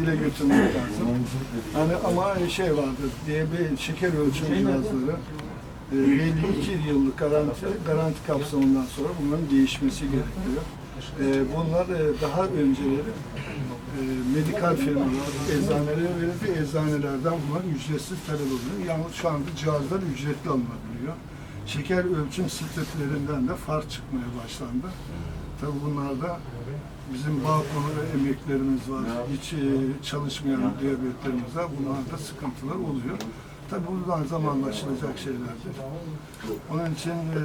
dile getirmek lazım. Hani ama şey vardı, diyabet, şeker ölçüm cihazları e, belli iki yıllık garanti, garanti kapsamından sonra bunların değişmesi gerekiyor. E, bunlar e, daha önceleri e, medikal firmalar, eczanelere verildi. Eczanelerden bunlar ücretsiz talep oluyor. Yalnız şu anda cihazlar ücretli alınabiliyor. Şeker ölçüm striplerinden de fark çıkmaya başlandı. Tabi bunlarda bizim bağ konu emeklerimiz var. Hiç e, çalışmayan diyabetlerimiz var. Bunlarda sıkıntılar oluyor. Tabi bunlar zamanla aşılacak şeylerdir. Onun için e,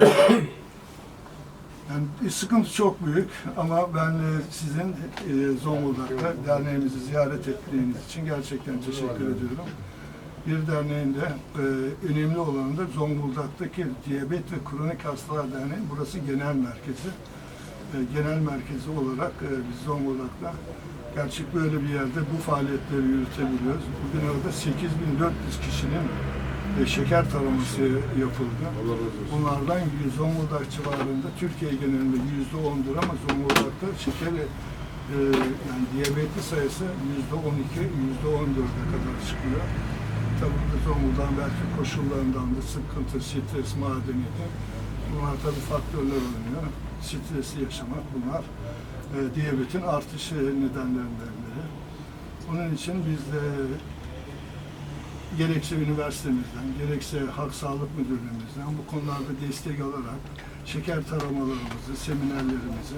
yani sıkıntı çok büyük ama ben e, sizin e, Zonguldak'ta derneğimizi ziyaret ettiğiniz için gerçekten teşekkür ediyorum. Bir derneğin de e, önemli olanı da Zonguldak'taki Diyabet ve Kronik Hastalar Derneği. Burası genel merkezi. E, genel merkezi olarak e, biz Zonguldak'ta gerçek böyle bir yerde bu faaliyetleri yürütebiliyoruz. Bugün orada 8400 kişinin e, şeker taraması yapıldı. Bunlardan Zonguldak civarında Türkiye genelinde yüzde ondur ama Zonguldak'ta şeker e, yani diyabetli sayısı yüzde on iki, yüzde on dörde kadar çıkıyor. Tabii bu da Zonguldak'ın belki koşullarından da sıkıntı, stres, madeniyeti. Bunlar tabii faktörler oynuyor. Stresi yaşamak bunlar e, diyabetin artışı nedenlerinden biri. Onun için biz de gerekse üniversitemizden, gerekse Halk Sağlık Müdürlüğümüzden bu konularda destek alarak şeker taramalarımızı, seminerlerimizi,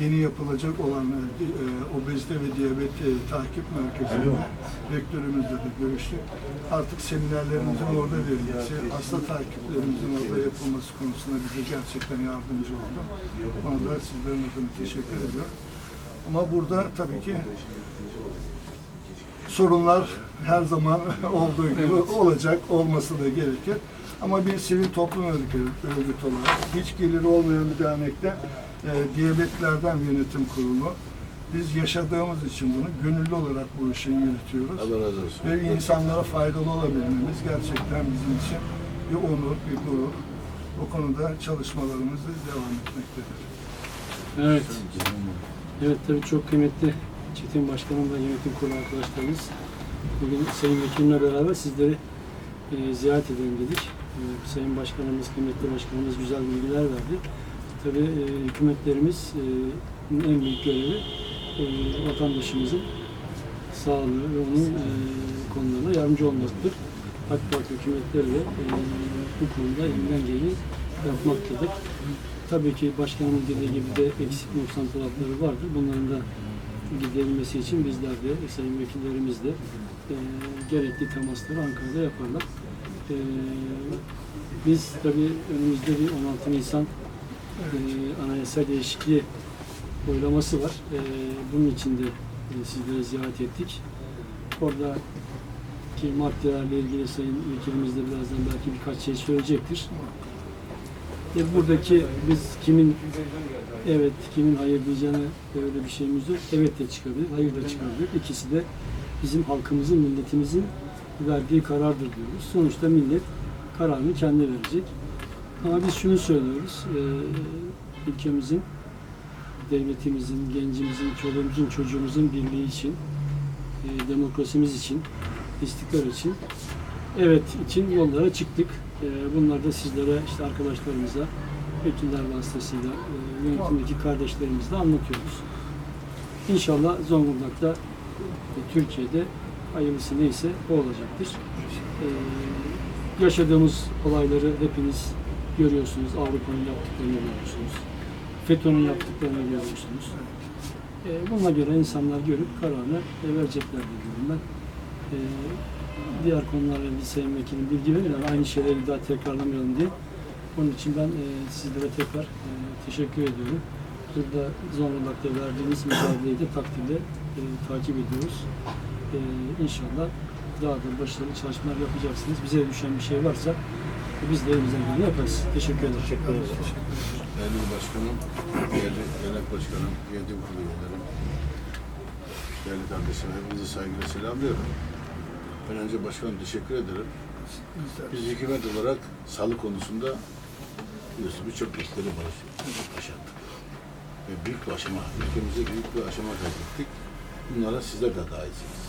yeni yapılacak olan e, e, obezite ve diyabet e, takip merkezinde rektörümüzle de görüştük. Artık seminerlerimizin orada verilmesi, hasta takiplerimizin orada yapılması konusunda bize gerçekten yardımcı oldu. Ona da sizlerin adına teşekkür ediyorum. Ama burada tabii ki sorunlar her zaman olduğu gibi olacak, olması da gerekir. Ama bir sivil toplum örgütü, örgüt olarak hiç geliri olmayan bir dernekte e, diyabetlerden yönetim kurulu. Biz yaşadığımız için bunu gönüllü olarak bu işi yürütüyoruz. Allah razı olsun. Ve insanlara faydalı olabilmemiz gerçekten bizim için bir onur, bir gurur. O konuda çalışmalarımız devam etmektedir. Evet. Evet tabii çok kıymetli Çetin Başkanım ve yönetim kurulu arkadaşlarımız. Bugün Sayın Vekilimle beraber sizleri e, ziyaret edelim dedik. E, Sayın Başkanımız, kıymetli Başkanımız güzel bilgiler verdi. Tabii e, hükümetlerimiz e, en büyük görevi e, vatandaşımızın sağlığı ve onun e, konularına yardımcı olmaktır. AK Parti hükümetleri de bu konuda elinden geleni yapmaktadır. Tabii ki başkanımın dediği gibi de eksik noksan vardır. Bunların da giderilmesi için bizler de, sayın vekillerimiz de gerekli temasları Ankara'da yaparlar. Biz tabii önümüzde bir 16 Nisan e, anayasa değişikliği oylaması var. E, bunun için de e, ziyaret ettik. Orada ki maddelerle ilgili sayın vekilimiz de birazdan belki birkaç şey söyleyecektir. E, buradaki biz kimin evet kimin hayır diyeceğine öyle bir şeyimiz yok. Evet de çıkabilir, hayır da çıkabilir. İkisi de bizim halkımızın, milletimizin verdiği karardır diyoruz. Sonuçta millet kararını kendi verecek. Ama biz şunu söylüyoruz. E, ülkemizin, devletimizin, gencimizin, çoluğumuzun, çocuğumuzun birliği için, e, demokrasimiz için, istikrar için, evet için yollara çıktık. E, bunları da sizlere, işte arkadaşlarımıza, vekiller vasıtasıyla, e, yönetimdeki kardeşlerimizle anlatıyoruz. İnşallah Zonguldak'ta, e, Türkiye'de hayırlısı neyse o olacaktır. E, yaşadığımız olayları hepiniz görüyorsunuz. Avrupa'nın yaptıklarını görüyorsunuz. FETÖ'nün yaptıklarını görüyorsunuz. E, buna göre insanlar görüp kararını e, verecekler diyorum ben. E, diğer konularla ilgili Sayın Vekilim bilgi verirler. Aynı şeyleri bir daha tekrarlamayalım diye. Onun için ben e, sizlere tekrar e, teşekkür ediyorum. Burada Zonguldak'ta verdiğiniz mücadeleyi de takdirde e, takip ediyoruz. E, inşallah daha da başarılı çalışmalar yapacaksınız. Bize düşen bir şey varsa biz de elimizden geleni yaparız. Teşekkür ederim. Teşekkür Değerli başkanım, değerli genel başkanım, yönetim kurulu üyelerim, değerli kardeşim, hepinizi saygıyla selamlıyorum. Ben önce başkanım teşekkür ederim. Biz hükümet olarak sağlık konusunda biliyorsunuz birçok işleri başardık. Ve büyük bir aşama, ülkemize büyük bir aşama kaydettik. Bunlara sizler de dahilsiniz.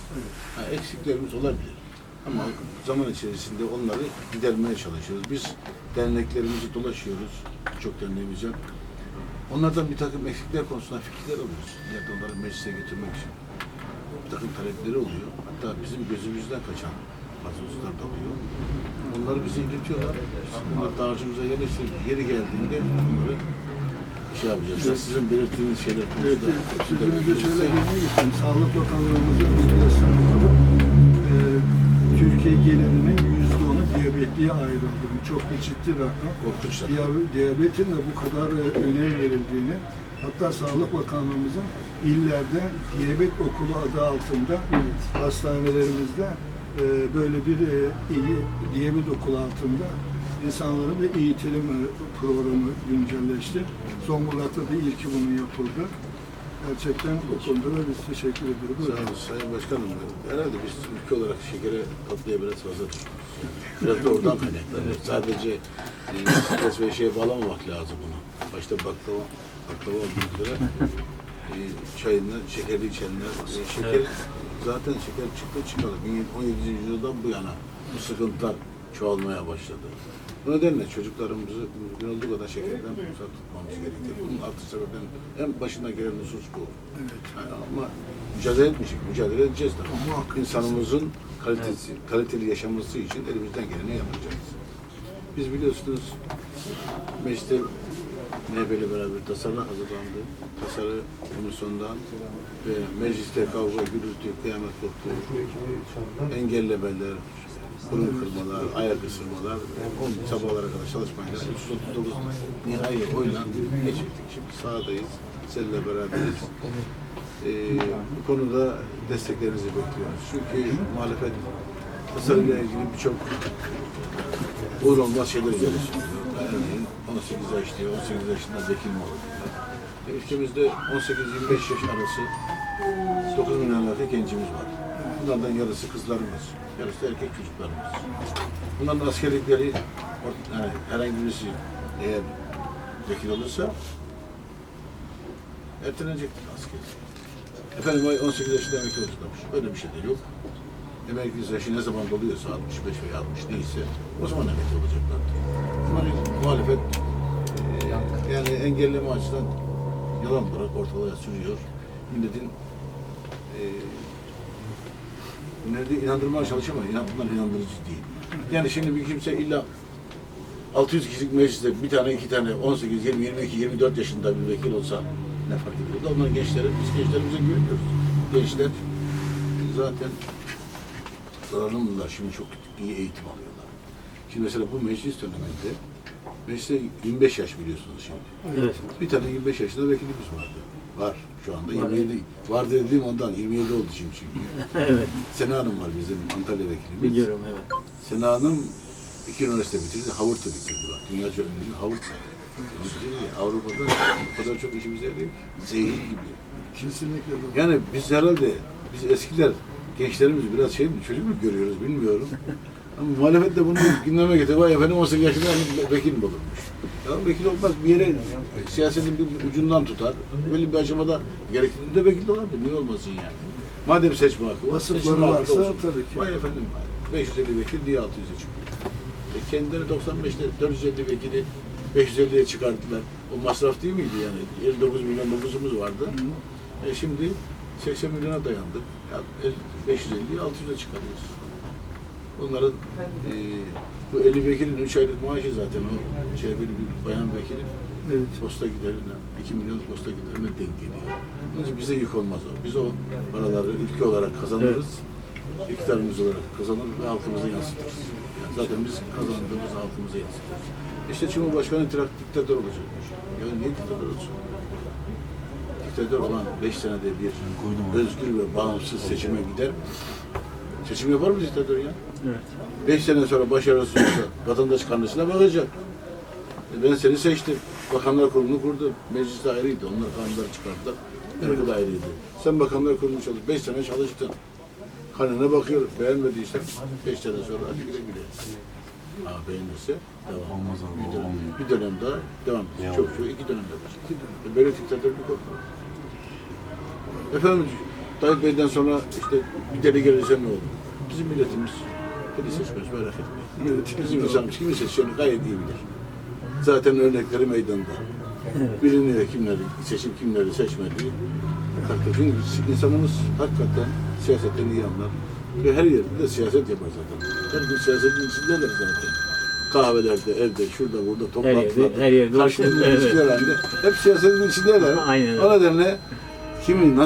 Ha, eksiklerimiz olabilir. Ama zaman içerisinde onları gidermeye çalışıyoruz. Biz derneklerimizi dolaşıyoruz. Birçok derneğimiz var. Onlardan bir takım eksikler konusunda fikirler alıyoruz. İleride onları meclise götürmek için. Bir takım talepleri oluyor. Hatta bizim gözümüzden kaçan bazı hususlar da oluyor. Onları bize iletiyorlar. Biz bunlar dağarcığımıza yerleştirip yeri geldiğinde bunları şey yapacağız. Sizin belirttiğiniz şeyler Evet, konusunda sizin önce şöyle. Sağlık Bakanlığımızın e, Türkiye genelinin yüzde onu diyabetliye ayrıldı. Bu çok bir ciddi rakam. korkunç da. Diyabe- diyabetin de bu kadar e, önem verildiğini, hatta Sağlık Bakanlığımızın illerde diyabet okulu adı altında hastanelerimizde e, böyle bir e, iyi diyabet okulu altında insanların da eğitim programı güncelleşti. Zonguldak'ta da ilki bunun yapıldı. Gerçekten o konuda da biz teşekkür ediyoruz. Sağ olun Sayın Başkanım. Herhalde biz ülke olarak şekere tatlıya biraz fazla. Biraz da oradan kaynaklanıyor. Sadece e, stres ve şeye bağlamamak lazım bunu. Başta baklava, baklava olmak üzere e, çayından, şekerli içenler. E, şeker, zaten şeker çıktı çıkalı. 17. yüzyıldan bu yana bu sıkıntılar çoğalmaya başladı. Bu nedenle çocuklarımızı mümkün olduğu kadar şekerden uzak tutmamız gerekiyor. Bunun altı sebepten en başına gelen husus bu. Yani ama mücadele etmeyecek, mücadele edeceğiz tabii. Muhakkak. İnsanımızın kalitesi, kaliteli yaşaması için elimizden geleni yapacağız. Biz biliyorsunuz mecliste MHP ile beraber tasarı hazırlandı. Tasarı komisyondan ve mecliste kavga, gürültü, kıyamet koptu. Engellemeler, burun kırmalar, ayak ısırmalar, sabahlara kadar çalışmayla 339 nihai oyla geçirdik. Şimdi sahadayız, seninle beraberiz. Ee, bu konuda desteklerinizi bekliyoruz. Çünkü muhalefet tasarıyla ilgili birçok olur olmaz şeyler üzerine. Örneğin 18 yaş diyor, 18 yaşında vekil mi olur Ülkemizde 18-25 yaş arası 9 milyon yakın gencimiz var. Bunlardan yarısı kızlarımız, yarısı erkek çocuklarımız. Bunların askerlikleri yani herhangi birisi eğer vekil olursa ertelenecektir asker. Efendim ay 18 yaşında emekli olacaklarmış. Öyle bir şey de yok. Emekli yaşı ne zaman doluyorsa 65 veya 60 neyse o zaman emekli olacaklar. Yani muhalefet e, yani engelleme açıdan yalan olarak ortalığa sürüyor. Milletin e, nerede inandırmaya çalışıyor ama inan, bunlar inandırıcı değil. Yani şimdi bir kimse illa 600 kişilik mecliste bir tane iki tane 18, 20, 22, 24 yaşında bir vekil olsa ne fark ediyor? Da Onlar gençlerin, biz gençlerimize güveniyoruz. Gençler zaten donanımlılar şimdi çok iyi eğitim alıyorlar. Şimdi mesela bu meclis döneminde mecliste 25 yaş biliyorsunuz şimdi. Evet. Bir tane 25 yaşında vekilimiz vardı. Var şu anda 27. Var dediğim ondan 27 oldu şimdi çünkü. Evet. Sena Hanım var bizim Antalya vekilimiz. Biliyorum evet. Sena Hanım iki üniversite bitirdi. Harvard'da bitirdi bak. Dünya çok ünlü Harvard. Avrupa'da o kadar çok işimize yarıyor. Zehir gibi. Kesinlikle. Yani biz herhalde biz eskiler gençlerimiz biraz şey mi çocuk mu görüyoruz bilmiyorum. Ama muhalefet de bunu gündeme getiriyor. Vay efendim 18 yaşında vekil mi olurmuş? Ya vekil olmaz bir yere siyasetin bir ucundan tutar. Böyle bir aşamada gerektiğinde vekil olabilir. Niye olmasın yani? Madem seçme hakkı var, seçme hakkı varsa olsun. tabii ki. Vay efendim 550 vekil diye 600'e çıkıyor. E kendileri 95'te 450 vekili 550'ye çıkarttılar. O masraf değil miydi yani? 59 milyon nüfusumuz vardı. E şimdi 80 milyona dayandık. Ya 550'yi 600'e çıkarıyoruz. Bunların e, bu 50 vekilin 3 aylık maaşı zaten o şey bir, bir bayan vekilin Evet. posta giderine, 2 milyon posta giderine denk geliyor. Onun için bize yük olmaz o. Biz o paraları ülke olarak kazanırız. İktidarımız olarak kazanır ve halkımıza yansıtırız. Yani zaten biz kazandığımız halkımıza yansıtırız. İşte Cumhurbaşkanı itirak diktatör olacak. Ya niye diktatör olsun? Diktatör olan 5 senede bir özgür ve bağımsız seçime gider. Seçim yapar mı diktatör ya? Evet. 5 sene sonra başarısız olsa vatandaş karnesine bakacak. E ben seni seçtim. Bakanlar Kurulu'nu kurdum. Meclis ayrıydı. Onlar kanunları çıkarttılar. Yargı da ayrıydı. Sen bakanlar kurulu çalış. 5 sene çalıştın. Kanına bakıyorum. Beğenmediysen 5 sene sonra hadi güle güle. Ha beğenirse devam. Olmaz abi, Bir dönem, olmuyor. bir dönem daha devam. Ya. Çok çok iki dönem daha. E böyle diktatörlük olmaz. Efendim Tayyip Bey'den sonra işte bir deli gelirse ne olur? Bizim milletimiz deli seçmez merak etmeyin. Bizim insanımız kimi seçeceğini gayet iyi bilir. Zaten örnekleri meydanda. Biliniyor kimleri seçip kimleri seçmediği. Çünkü insanımız hakikaten siyasetten iyi anlar. Ve her yerde de siyaset yapar zaten. Her gün siyasetin içindeler zaten. Kahvelerde, evde, şurada, burada, toplantılarda. her yerde karşılıklı evet. ilişkiler halinde. Hep siyasetin içindeler. Aynen öyle. O nedenle kimin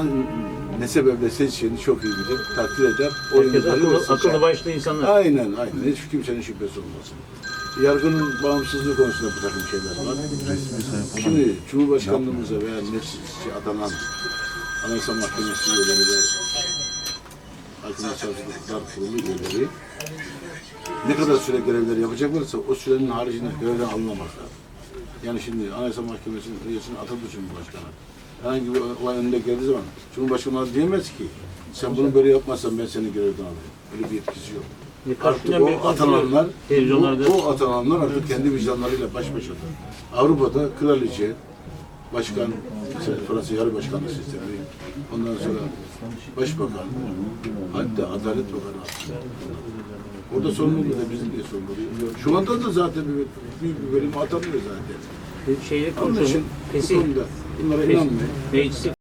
ne sebeple seçeceğini çok iyi bilir, takdir eder. Herkes ve akıllı, seçer. akıllı başlı insanlar. Aynen, aynen. Hiç kimsenin şüphesi olmasın. Yargının bağımsızlığı konusunda bir takım şeyler var. Şimdi Cumhurbaşkanlığımıza veya meclisçi adanan Anayasa Mahkemesi üyeleri ve Hakim Savcılıklar Kurulu üyeleri ne kadar süre görevleri yapacaklarsa o sürenin haricinde görevden alınamazlar. Yani şimdi Anayasa Mahkemesi'nin üyesini atadı Cumhurbaşkanı. Herhangi bir olay önünde geldiği zaman Cumhurbaşkanı diyemez ki sen bunu böyle yapmazsan ben seni görevden alırım. Öyle bir yetkisi yok. Artık o atananlar, o, o atananlar artık kendi vicdanlarıyla baş başadır. Avrupa'da kraliçe, başkan, Fransa yarı başkanlık sistemi, ondan sonra başbakan, hatta adalet bakanı. Orada sorumluluğu da bizim diye sorumluluğu. Şu anda da zaten bir, bir bölüm atanıyor zaten. şeyle konuşalım. bu konuda bunlara inanmayın.